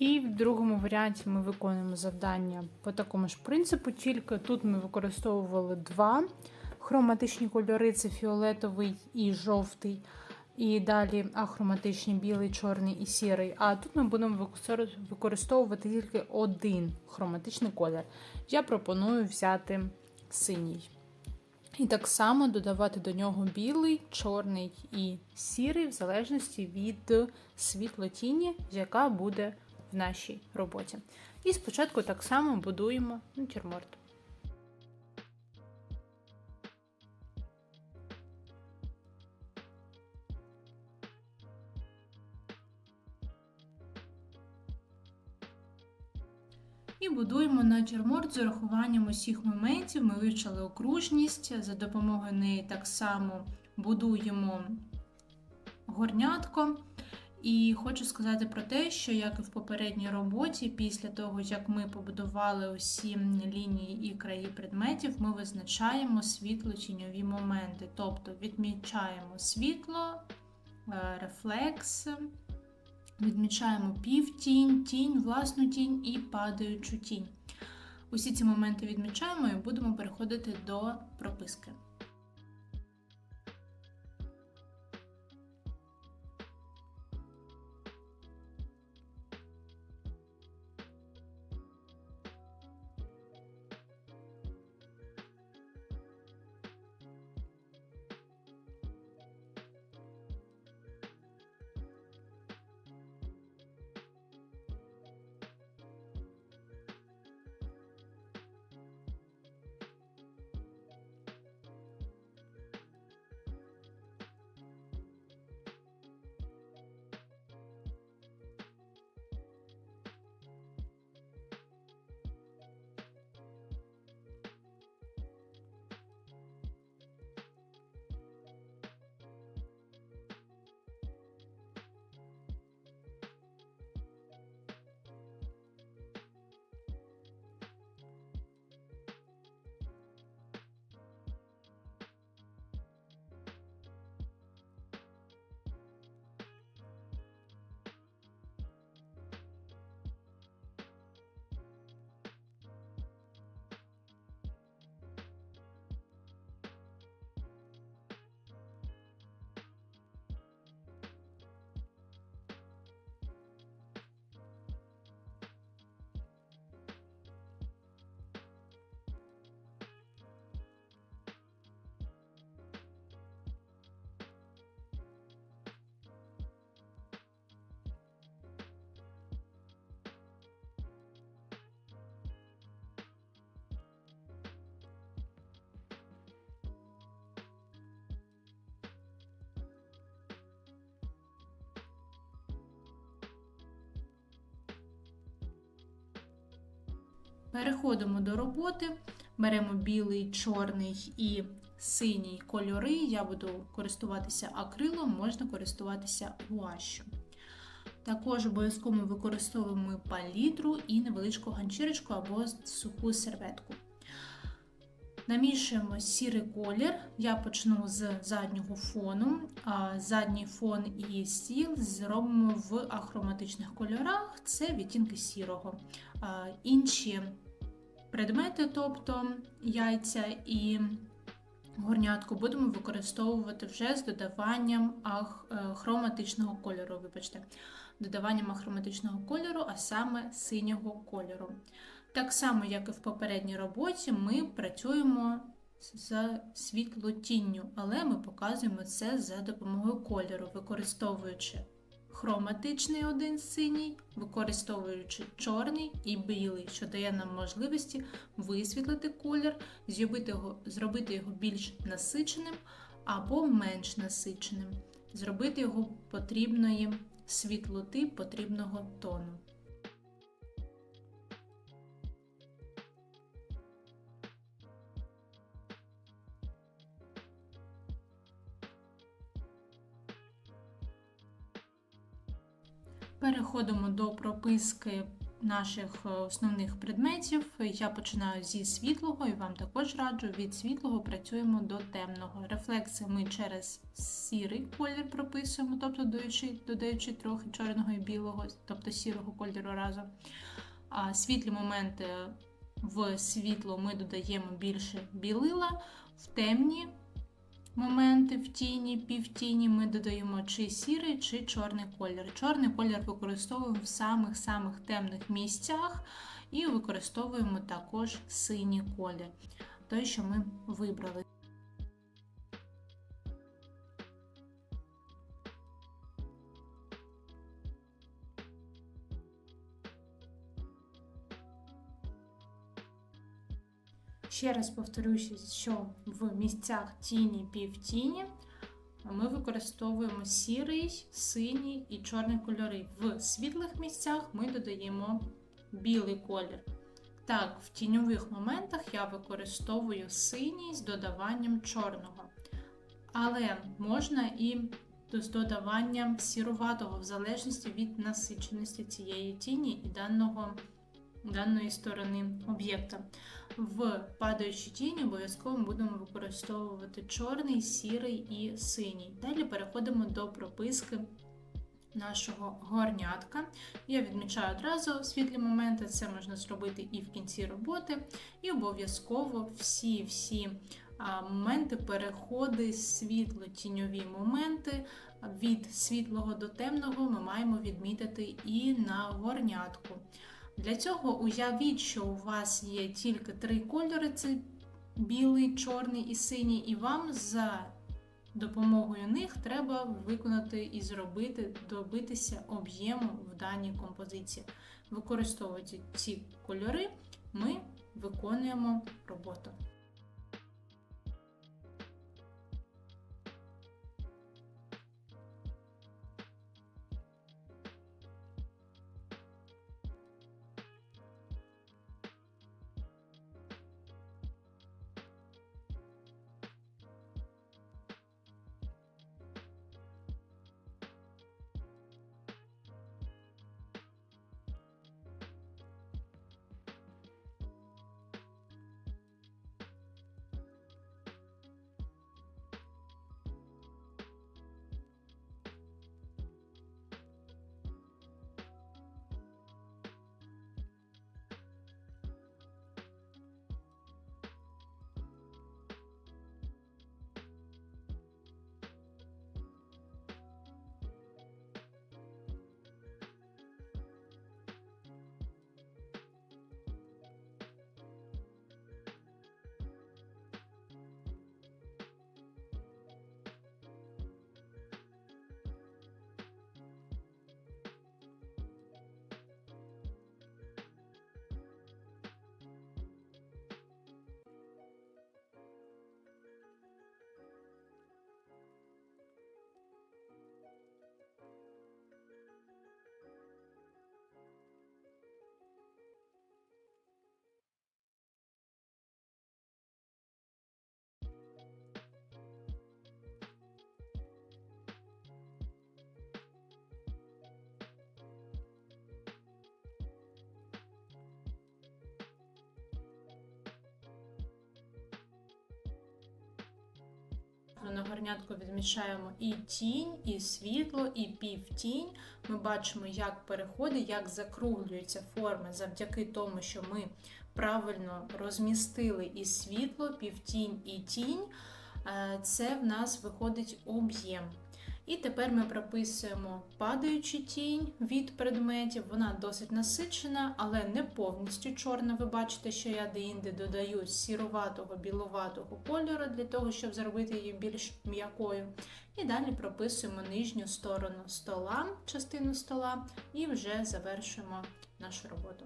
І в другому варіанті ми виконуємо завдання по такому ж принципу, тільки тут ми використовували два хроматичні кольори: це фіолетовий і жовтий. І далі ахроматичні білий, чорний і сірий. А тут ми будемо використовувати тільки один хроматичний колір. Я пропоную взяти синій. І так само додавати до нього білий, чорний і сірий, в залежності від світлотіні, яка буде в нашій роботі. І спочатку так само будуємо натюрморт. І будуємо натюрморт з урахуванням усіх моментів. Ми вивчили окружність, за допомогою неї так само будуємо горнятко. І хочу сказати про те, що як і в попередній роботі, після того, як ми побудували усі лінії і краї предметів, ми визначаємо світло-тіньові моменти. Тобто відмічаємо світло, е, рефлекс, відмічаємо півтінь, тінь, власну тінь і падаючу тінь. Усі ці моменти відмічаємо і будемо переходити до прописки. Переходимо до роботи, беремо білий, чорний і синій кольори. Я буду користуватися акрилом, можна користуватися гуашю. Також обов'язково використовуємо палітру і невеличку ганчірочку або суху серветку. Намішуємо сірий колір. Я почну з заднього фону. Задній фон і стіл зробимо в ахроматичних кольорах це відтінки сірого. Інші предмети, тобто яйця і горнятку, будемо використовувати вже з додаванням е, хроматичного кольору. Вибачте, додаванням ахроматичного кольору, а саме синього кольору. Так само, як і в попередній роботі, ми працюємо з світлотінню, але ми показуємо це за допомогою кольору, використовуючи хроматичний один синій, використовуючи чорний і білий, що дає нам можливості висвітлити колір, зробити його, зробити його більш насиченим або менш насиченим, зробити його потрібної світлоти, потрібного тону. Переходимо до прописки наших е, основних предметів. Я починаю зі світлого і вам також раджу. Від світлого працюємо до темного. Рефлекси ми через сірий колір прописуємо, тобто додаючи, додаючи трохи чорного і білого, тобто сірого кольору разом. А світлі моменти в світло ми додаємо більше білила, в темні моменти в тіні, півтіні ми додаємо чи сірий, чи чорний колір. Чорний колір використовуємо в самих-самих темних місцях і використовуємо також синій колір, той, що ми вибрали. Ще раз повторюся, що в місцях тіні півтіні ми використовуємо сірий, синій і чорний кольори. В світлих місцях ми додаємо білий колір. Так, в тіньових моментах я використовую синій з додаванням чорного. Але можна і з додаванням сіруватого, в залежності від насиченості цієї тіні і даного, даної сторони об'єкта. В падаючій тіні обов'язково будемо використовувати чорний, сірий і синій. Далі переходимо до прописки нашого горнятка. Я відмічаю одразу світлі моменти, це можна зробити і в кінці роботи, і обов'язково всі-всі моменти, переходи, світло-тіньові моменти. Від світлого до темного ми маємо відмітити і на горнятку. Для цього уявіть, що у вас є тільки три кольори: це білий, чорний і синій, і вам за допомогою них треба виконати і зробити, добитися об'єму в даній композиції. Використовуючи ці кольори, ми виконуємо роботу. На горнятку відмічаємо і тінь, і світло, і півтінь. Ми бачимо, як переходить, як закруглюються форми завдяки тому, що ми правильно розмістили і світло, півтінь і тінь. Е, це в нас виходить об'єм. І тепер ми прописуємо падаючу тінь від предметів. Вона досить насичена, але не повністю чорна. Ви бачите, що я деінде додаю сіруватого, біловатого кольору для того, щоб зробити її більш м'якою. І далі прописуємо нижню сторону стола, частину стола, і вже завершуємо нашу роботу.